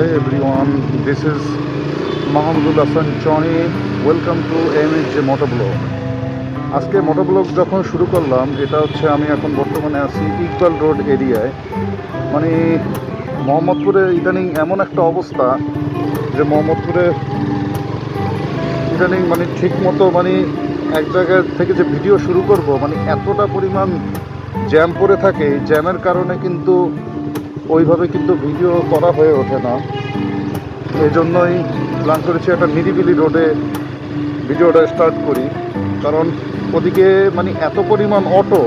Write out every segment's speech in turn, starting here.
Hey everyone, this is Mahamadul Hassan Choni. Welcome to MHJ Motovlog. আজকে motovlog যখন শুরু করলাম এটা হচ্ছে আমি এখন বর্তমানে আছি ইকবাল রোড এরিয়ায় মানে মোহাম্মদপুরে ইদানিং এমন একটা অবস্থা যে মোহাম্মদপুরে ইদানিং মানে ঠিক মতো মানে এক জায়গা থেকে যে ভিডিও শুরু করব মানে এতটা পরিমাণ জ্যাম পড়ে থাকে জ্যামের কারণে কিন্তু ওইভাবে কিন্তু ভিডিও করা হয়ে ওঠে না। এই জন্যই প্ল্যান করেছি একটা নিরিবিলি রোডে ভিডিওটা স্টার্ট করি। কারণ ওদিকে মানে এত পরিমাণ অটো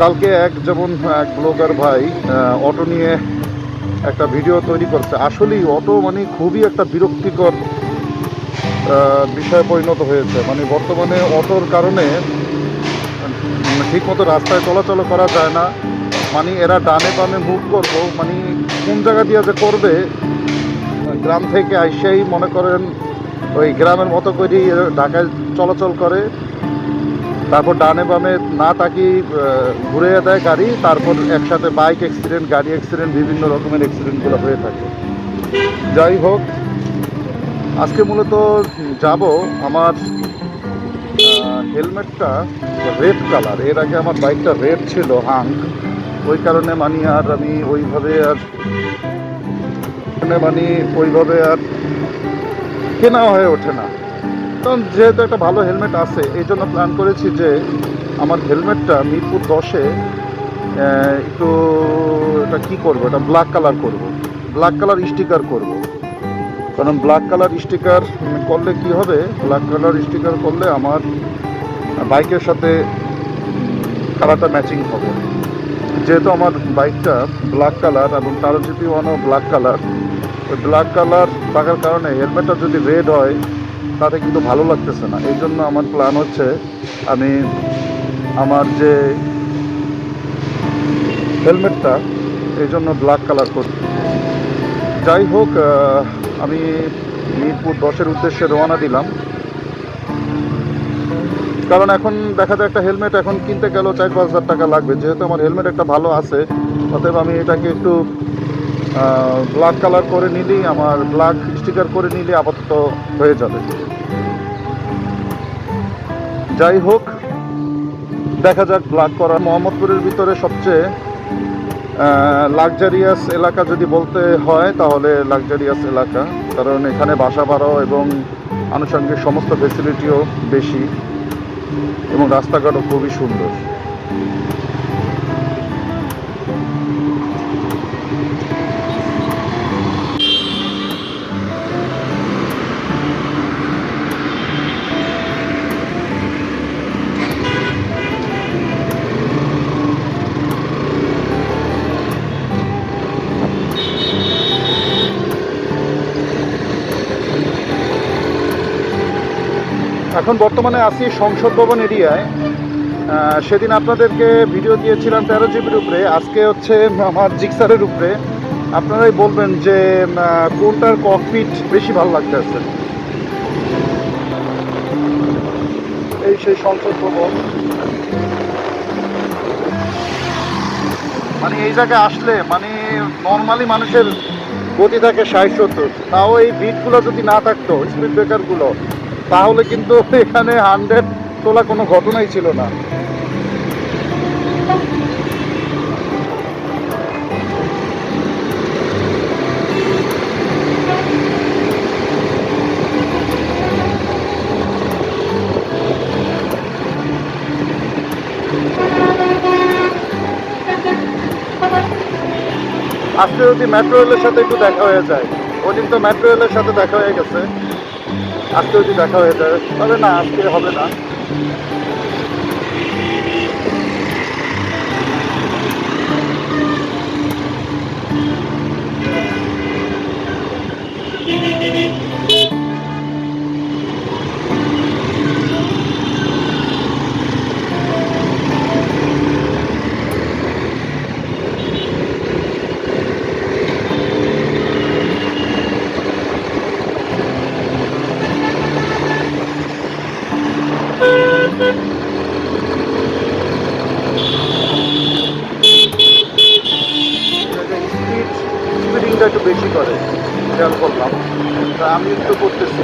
কালকে এক যেমন, এক ব্লগার ভাই অটো নিয়ে একটা ভিডিও তৈরি করছে। আসলেই অটো মানে খুবই একটা বিরক্তিকর বিষয়ে পরিণত হয়েছে। মানে বর্তমানে অটোর কারণে ঠিকমতো রাস্তায় চলাচল করা যায় না। মানে এরা ডানে বামে মুভ করব মানে কোন জায়গা দিয়ে যে করবে গ্রাম থেকে আইসেই মনে করেন ওই গ্রামের মতো করেই ঢাকায় চলাচল করে। তারপর ডানে বামে না তাকি আহ, ঘুরে দেয় গাড়ি তারপর একসাথে বাইক অ্যাক্সিডেন্ট গাড়ি অ্যাক্সিডেন্ট বিভিন্ন রকমের অ্যাক্সিডেন্টগুলো হয়ে থাকে। যাই হোক আজকে মূলত যাব আমার হেলমেটটা রেড কালারের আগে আমার বাইকটা রেড ছিল হাঙ্ক ওই কারণে মানে আর আমি ওইভাবে আর মানে ওইভাবে আর কেনা হয়ে ওঠে না। কারণ যেহেতু একটা ভালো হেলমেট আছে, এই জন্য প্ল্যান করেছি যে আমার হেলমেটটা মিরপুর দশে একটু এটা কী করব, এটা ব্ল্যাক কালার করব। ব্ল্যাক কালার স্টিকার করব। কারণ ব্ল্যাক কালার স্টিকার করলে কি হবে? ব্ল্যাক কালার স্টিকার করলে আমার বাইকের সাথে কালারটা ম্যাচিং হবে। যেহেতু আমার বাইকটা ব্ল্যাক কালার এবং তারও জিপি ওয়ানও ব্ল্যাক কালার ওই ব্ল্যাক কালার থাকার কারণে হেলমেটটা যদি রেড হয়, তাতে কিন্তু ভালো লাগতেছে না। এই জন্য আমার প্ল্যান হচ্ছে আমি আমার যে হেলমেটটা এই জন্য ব্ল্যাক কালার করি যাই হোক আমি মিরপুর দশের উদ্দেশ্যে রওনা দিলাম। কারণ এখন দেখা যায় একটা হেলমেট এখন কিনতে গেলেও চার পাঁচ হাজার টাকা লাগবে। যেহেতু আমার হেলমেট একটা ভালো আছে, অতএব আমি এটাকে একটু ব্ল্যাক কালার করে নিলেই আমার ব্ল্যাক স্টিকার করে নিলে আপাতত হয়ে যাবে। যাই হোক, দেখা যাক ব্ল্যাক করা। মোহাম্মদপুরের ভিতরে সবচেয়ে লাক্সারিয়াস এলাকা যদি বলতে হয়, তাহলে লাক্সারিয়াস এলাকা। কারণ এখানে বাসা ভাড়াও এবং আনুষঙ্গিক সমস্ত ফেসিলিটিও বেশি। এবং রাস্তাঘাটও খুবই সুন্দর। এখন বর্তমানে আছি সংসদ ভবন এরিয়ায়। সেদিন আপনাদেরকে ভিডিও দিয়েছিলাম তেরো জিবির উপরে, আজকে হচ্ছে আমার জিক্সারের উপরে। আপনারাই বলবেন যে কোনটার ককপিট বেশি ভালো লাগতেছে এই সেই সংসদ ভবন। মানে এই জায়গায় আসলে মানে নর্মালি মানুষের গতি থাকে ষাট সত্তর। তাও এই বিটগুলো যদি না থাকতো স্পিড ব্রেকারগুলো তাহলে কিন্তু এখানে হান্ড্রেড তোলা কোনো ঘটনাই ছিল না। আজকে যদি মেট্রো রেলের সাথে একটু দেখা হয়ে যায়, ওদিন তো মেট্রো রেলের সাথে দেখা হয়ে গেছে। আজকে যদি দেখা হয়ে যায় তবে না আজকে হবে না। স্পিডিংটা একটু বেশি করে খেয়াল করলাম। তা আমি একটু করতেছি।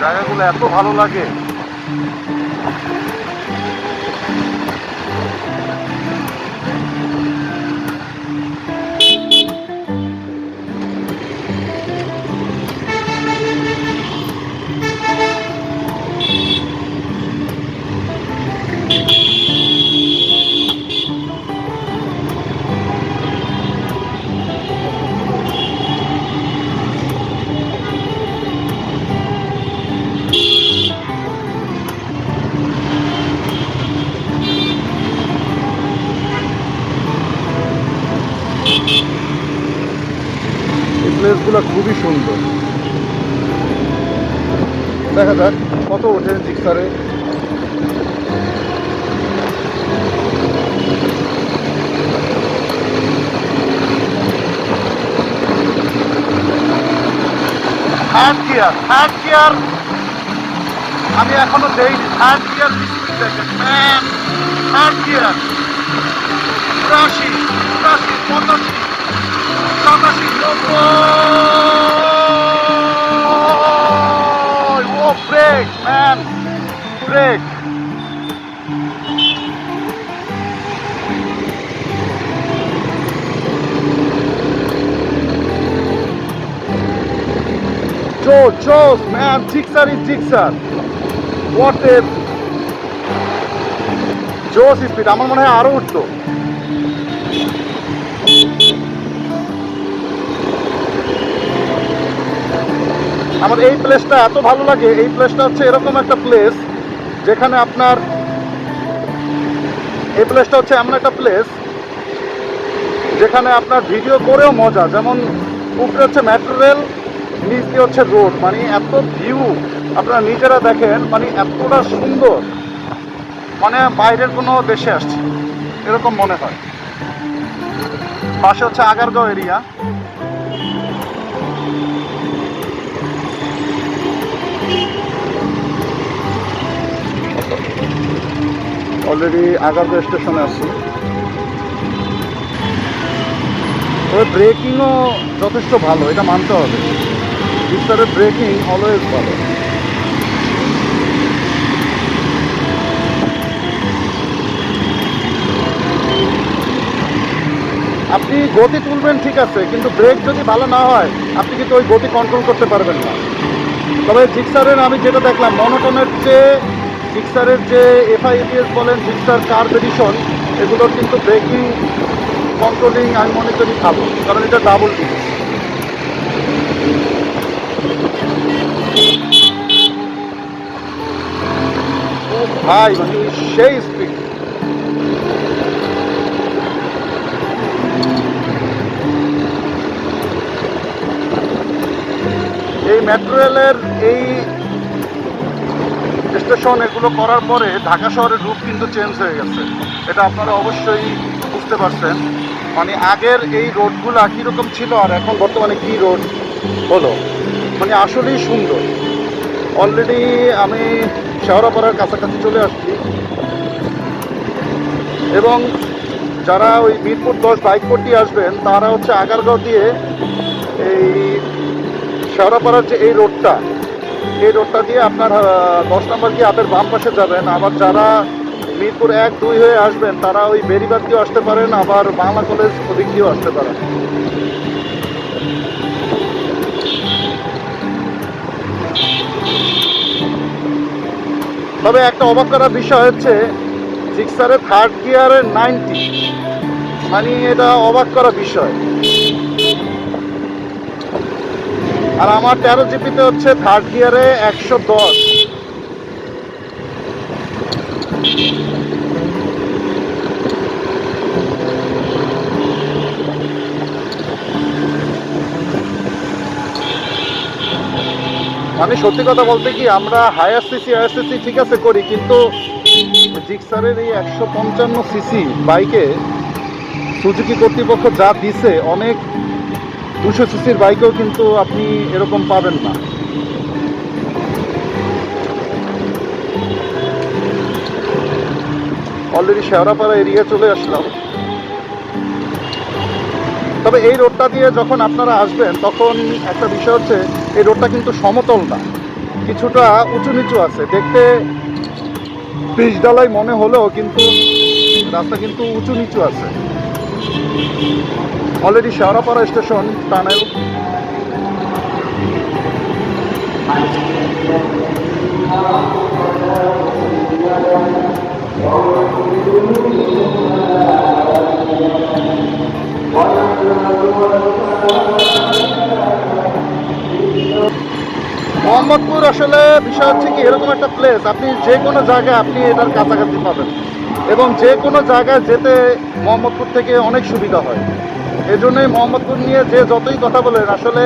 জায়গাগুলো এত ভালো লাগে। দেখা যাক কত ওঠে জিক্সারে। আমি এখনও দেইনি। থার্ড গিয়ার দেখেন থার্ড গিয়ার চুরাশি চুরাশি পঁচাশি, সাতাশি, নব্বই। Brake man brake Joe, Joe, man, Jixar is Jixar. What a জোস স্পিড আমার মনে হয় আরও উঠতো। আমার এই প্লেসটা এত ভালো লাগে, এই প্লেসটা হচ্ছে এরকম একটা প্লেস যেখানে আপনার, এই প্লেসটা হচ্ছে এমন একটা প্লেস যেখানে আপনার ভিডিও করেও মজা, যেমন উপরে হচ্ছে মেট্রো রেল নিচ দিয়ে হচ্ছে রোড মানে এত ভিউ আপনারা নিজেরা দেখেন মানে এতটা সুন্দর মানে বাইরের কোনো দেশে আসছে, এরকম মনে হয়। পাশে হচ্ছে আগারগাঁও এরিয়া অলরেডি আগারগাঁও স্টেশনে আছি। তবে ব্রেকিংও যথেষ্ট ভালো, এটা মানতে হবে। জিক্সারের ব্রেকিং অলওয়েজ ভালো। আপনি গতি তুলবেন ঠিক আছে, কিন্তু ব্রেক যদি ভালো না হয়, আপনি কিন্তু ওই গতি কন্ট্রোল করতে পারবেন না। তবে জিক্সারের আমি যেটা দেখলাম মনোটনের চেয়ে জিক্সারের যে এফআইএপিএস বলেন জিক্সার কার এডিশন এগুলোর কিন্তু ব্রেকিং কন্ট্রোলিং আমি মনে করি ভালো, কারণ এটা ডাবল ও ভাই মানে সেই স্পিড এই মেট্রো রেলের এই স্টেশন এগুলো করার পরে ঢাকা শহরের রূপ কিন্তু চেঞ্জ হয়ে গেছে। এটা আপনারা অবশ্যই বুঝতে পারছেন। মানে আগের এই রোডগুলো কীরকম ছিল আর এখন বর্তমানে কী রোড? হলো মানে আসলেই সুন্দর। অলরেডি আমি শেওড়াপাড়ার কাছাকাছি চলে আসছি। এবং যারা ওই মিরপুর দশ বাইক পট্টি আসবেন, তারা হচ্ছে আগারগাঁও দিয়ে এই শেওড়াপাড়ার যে এই রোডটা এই রোডটা দিয়ে আপনার দশ নম্বর গিয়ে আপনার বাম পাশে যাবেন? আবার যারা মিরপুর এক, দুই হয়ে আসবেন, তারা ওই বেরিবাদ দিয়েও আসতে পারেন, আবার বাংলা কলেজ ওদিক দিয়েও আসতে পারেন। তবে একটা অবাক করার বিষয় হচ্ছে সিক্সারের থার্ড গিয়ারের নাইনটি মানে এটা অবাক করা বিষয়। আর আমার তেরো জিপিতে হচ্ছে থার্ড গিয়ারে একশো দশ। মানে সত্যি কথা বলতে কি, আমরা হায়ার সিসি হায়ার সিসি ঠিক আছে করি, কিন্তু জিক্সারের এই একশো পঞ্চান্ন সিসি বাইকে সুজুকি কর্তৃপক্ষ যা দিছে, অনেক দুশো সিসির বাইকেও কিন্তু আপনি এরকম পাবেন না। অলরেডি শেওড়াপাড়া এরিয়া চলে আসলাম। তবে এই রোডটা দিয়ে যখন আপনারা আসবেন, তখন একটা বিষয় হচ্ছে, এই রোডটা কিন্তু সমতল না। কিছুটা উঁচু নিচু আছে। দেখতে পিসডালাই মনে হলেও কিন্তু রাস্তা কিন্তু উঁচু নিচু আছে। Already Shewrapara station tunnel Mohammadpur আসলে বিষয় হচ্ছে কি, এরকম একটা প্লেস আপনি যে কোনো জায়গায় আপনি এটার কাছাকাছি পাবেন। এবং যে কোনো জায়গায় যেতে মোহাম্মদপুর থেকে অনেক সুবিধা হয়। এই জন্যই মোহাম্মদপুর নিয়ে যে যতই কথা বলেন, আসলে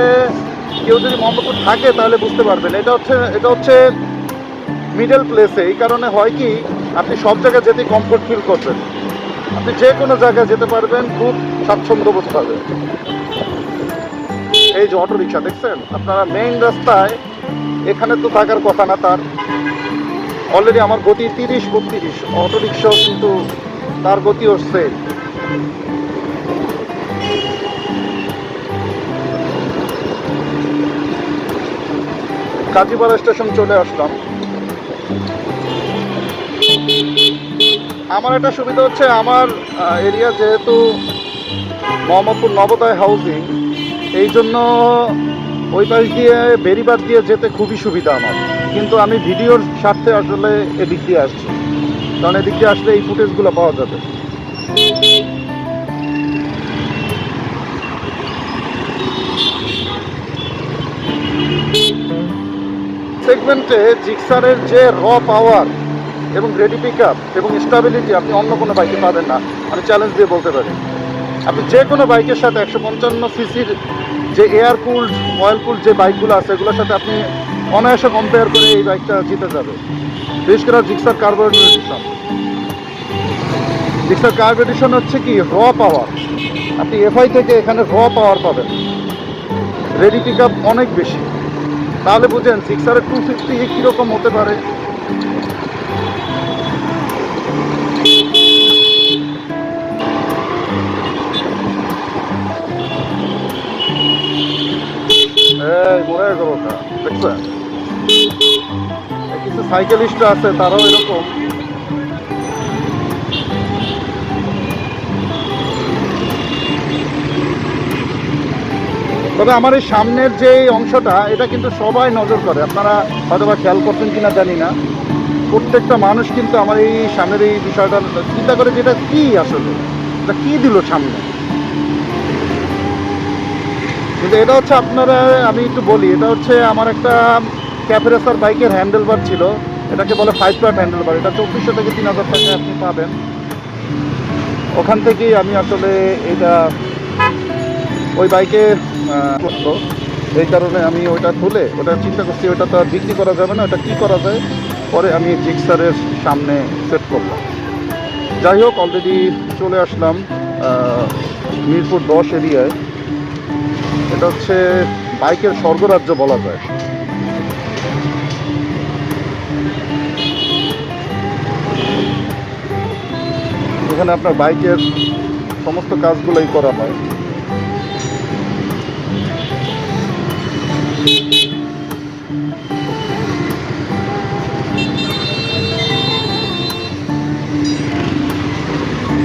কেউ যদি মোহাম্মদপুর থাকে তাহলে বুঝতে পারবেন। এটা হচ্ছে এটা হচ্ছে মিডল প্লেসে এই কারণে হয় কি, আপনি সব জায়গায় যেতে কমফোর্ট ফিল করবেন। আপনি যে কোনো জায়গায় যেতে পারবেন, খুব স্বাচ্ছন্দ্য বোধ পাবেন এই যে অটো রিক্সা দেখছেন? আপনারা মেইন রাস্তায়, এখানে তো থাকার কথা না তার। অলরেডি আমার গতি তিরিশ, বত্রিশ। অটো রিক্সাও কিন্তু তার গতি হচ্ছে কাজীপাড়া স্টেশন চলে আসলাম। আমার একটা সুবিধা হচ্ছে আমার এরিয়া যেহেতু মোহাম্মদপুর নবোদয় হাউজিং এই জন্য ওই পাশ দিয়ে বেরিবাদ দিয়ে যেতে খুবই সুবিধা আমার। কিন্তু আমি ভিডিওর স্বার্থে আসলে এদিক দিয়ে আসছি। কারণ এদিক দিয়ে আসলে এই ফুটেজগুলো পাওয়া যাবে। সেগমেন্টে জিক্সারের যে র পাওয়ার এবং রেডি পিক আপ এবং স্টেবিলিটি আপনি অন্য কোনো বাইকে পাবেন না। আমি চ্যালেঞ্জ দিয়ে বলতে পারি। আপনি যে কোনো বাইকের সাথে একশো পঞ্চান্ন সিসির যে এয়ার কুলড অয়েল কুলড যে বাইকগুলো আছে, এগুলোর সাথে আপনি অনায়াসে কম্পেয়ার করে এই বাইকটা জিতে যাবে। বিশেষ করে জিক্সার এডিশন জিক্সার কার্ব হচ্ছে কি র পাওয়ার আপনি এফআই থেকে এখানে র পাওয়ার পাবেন। রেডি পিক অনেক বেশি। তাহলে বুঝেন সিক্সারের টু ফিফটি কীরকম হতে পারে? এই কিছু সাইকেলিস্ট আছে, তারাও এরকম। তবে আমার এই সামনের যে অংশটা, এটা কিন্তু সবাই নজর করে। আপনারা হয়তো বা খেয়াল করছেন কিনা জানি না। প্রত্যেকটা মানুষ কিন্তু আমার এই সামনের এই বিষয়টা চিন্তা করে যে এটা কী আসলে? এটা কী দিল সামনে? কিন্তু এটা হচ্ছে আপনারা, আমি একটু বলি, এটা হচ্ছে আমার একটা ক্যাফেরেসার বাইকের হ্যান্ডেল বার ছিল। এটাকে বলে ফাইভ প্লাট হ্যান্ডেল বার এটা চব্বিশশো থেকে তিন হাজার টাকা আপনি পাবেন। ওখান থেকেই আমি আসলে এটা ওই বাইকে করতো এই কারণে আমি ওইটা তুলে, ওটা চিন্তা করছি ওটা তো আর বিক্রি করা যাবে না, ওটা কী করা যায়? পরে আমি জিক্সারের সামনে সেট করলাম। যাই হোক অলরেডি চলে আসলাম মিরপুর দশ এরিয়ায়। এটা হচ্ছে বাইকের স্বর্গরাজ্য বলা যায়। এখানে আপনার বাইকের সমস্ত কাজগুলোই করা হয়।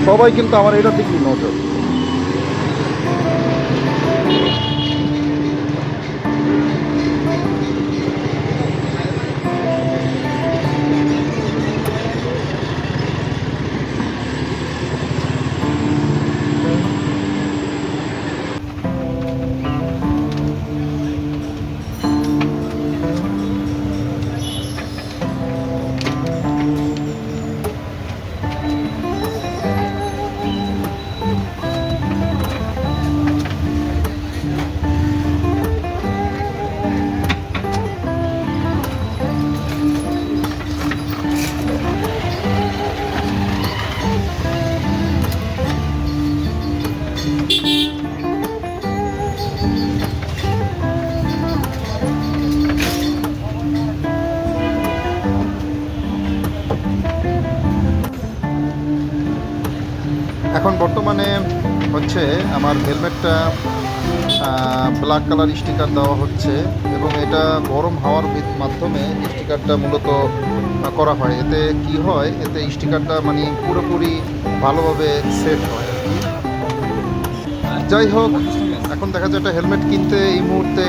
সবাই কিন্তু আমার এটার দিকেই নজর। ব্ল্যাক কালার স্টিকার দেওয়া হচ্ছে এবং এটা গরম হাওয়ার মাধ্যমে স্টিকারটা মূলত করা হয়। এতে কি হয়, এতে স্টিকারটা মানে পুরোপুরি ভালোভাবে সেট হয় যাই হোক, এখন দেখা যায় একটা হেলমেট কিনতে এই মুহূর্তে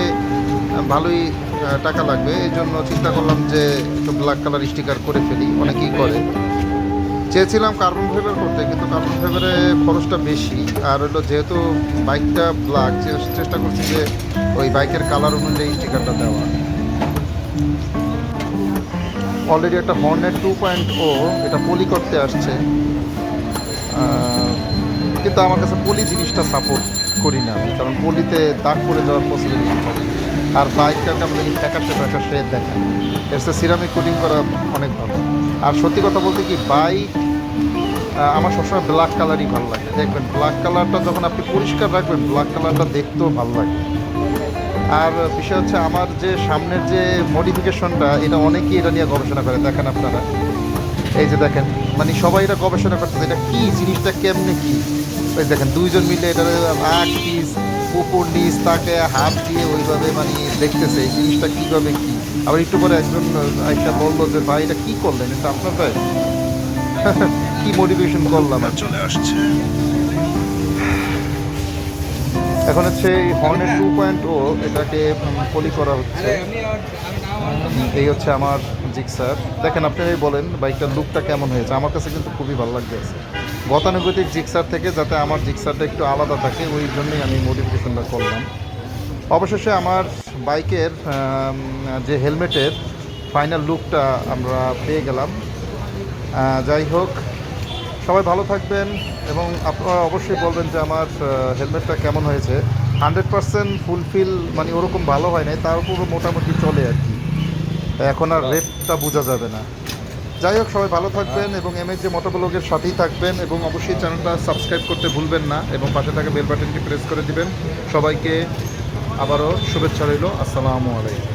ভালোই টাকা লাগবে। এই জন্য চিন্তা করলাম যে একটু ব্ল্যাক কালার স্টিকার করে ফেলি। অনেকেই করে। চেয়েছিলাম কার্বন ফাইবার করতে, কিন্তু কার্বন ফাইবারে খরচটা বেশি। আর হলো যেহেতু বাইকটা ব্ল্যাক চেষ্টা করছি যে ওই বাইকের কালার অনুযায়ী স্টিকারটা দেওয়া। অলরেডি একটা হর্নেট টু পয়েন্ট ও এটা পলি করতে আসছে। কিন্তু আমার কাছে পলি জিনিসটা সাপোর্ট করি না আমি কারণ পলিতে দাগ পড়ে যাওয়ার পসিবিলিটি থাকে আর বাইকটাকে আমরা ফ্যাকাশে ফ্যাকাশে দেখেন এর সিরামিক কোটিং করা অনেক ভালো। আর সত্যি কথা বলতে কি বাইক আমার সবসময় ব্ল্যাক কালারই ভালো লাগে। দেখবেন ব্ল্যাক কালারটা যখন আপনি পরিষ্কার রাখবেন ব্ল্যাক কালারটা দেখতেও ভালো লাগে। আর বিষয় হচ্ছে, আমার যে সামনের যে মডিফিকেশনটা এটা অনেকেই এটা নিয়ে গবেষণা করে। দেখেন আপনারা। এই যে দেখেন মানে সবাই এটা গবেষণা করতেছে, এটা কি, জিনিসটা কেমনে কি? ওই দেখেন, দুইজন মিলে এটা আগ পিস উপর, নিচ, তাকে হাত দিয়ে ওইভাবে মানে দেখতেছে, এই জিনিসটা কীভাবে কী? আবার একটু পরে একজন একটা বলল যে, ভাই, এটা কী করলেন? এটা আপনার ভাই? কি মোটিভেশন করলাম? আর চলে আসছে। এখন হচ্ছে এই হর্নের টু পয়েন্ট ও এটাকে পলি করা হচ্ছে। এই হচ্ছে আমার জিক্সার দেখেন আপনারাই বলেন বাইকটার লুকটা কেমন হয়েছে? আমার কাছে কিন্তু খুবই ভালো লাগতেছে গতানুগতিক জিক্সার থেকে যাতে আমার জিক্সারটা একটু আলাদা থাকে ওই জন্যই আমি মডিফিকেশনটা করলাম। অবশেষে আমার বাইকের যে হেলমেটের ফাইনাল লুকটা আমরা পেয়ে গেলাম। যাই হোক সবাই ভালো থাকবেন এবং আপনারা অবশ্যই বলবেন যে আমার হেলমেটটা কেমন হয়েছে। হান্ড্রেড পারসেন্ট ফুলফিল মানে ওরকম ভালো হয় নাই তার উপরও মোটামুটি চলে আর কি। এখন আর রেটটা বোঝা যাবে না। যাই হোক সবাই ভালো থাকবেন এবং এম এস যে মোটোব্লগের সাথেই থাকবেন এবং অবশ্যই চ্যানেলটা সাবস্ক্রাইব করতে ভুলবেন না এবং পাশে থাকা বেল বাটনটি প্রেস করে দিবেন। সবাইকে আবারও শুভেচ্ছা রইল। আসসালামু আলাইকুম।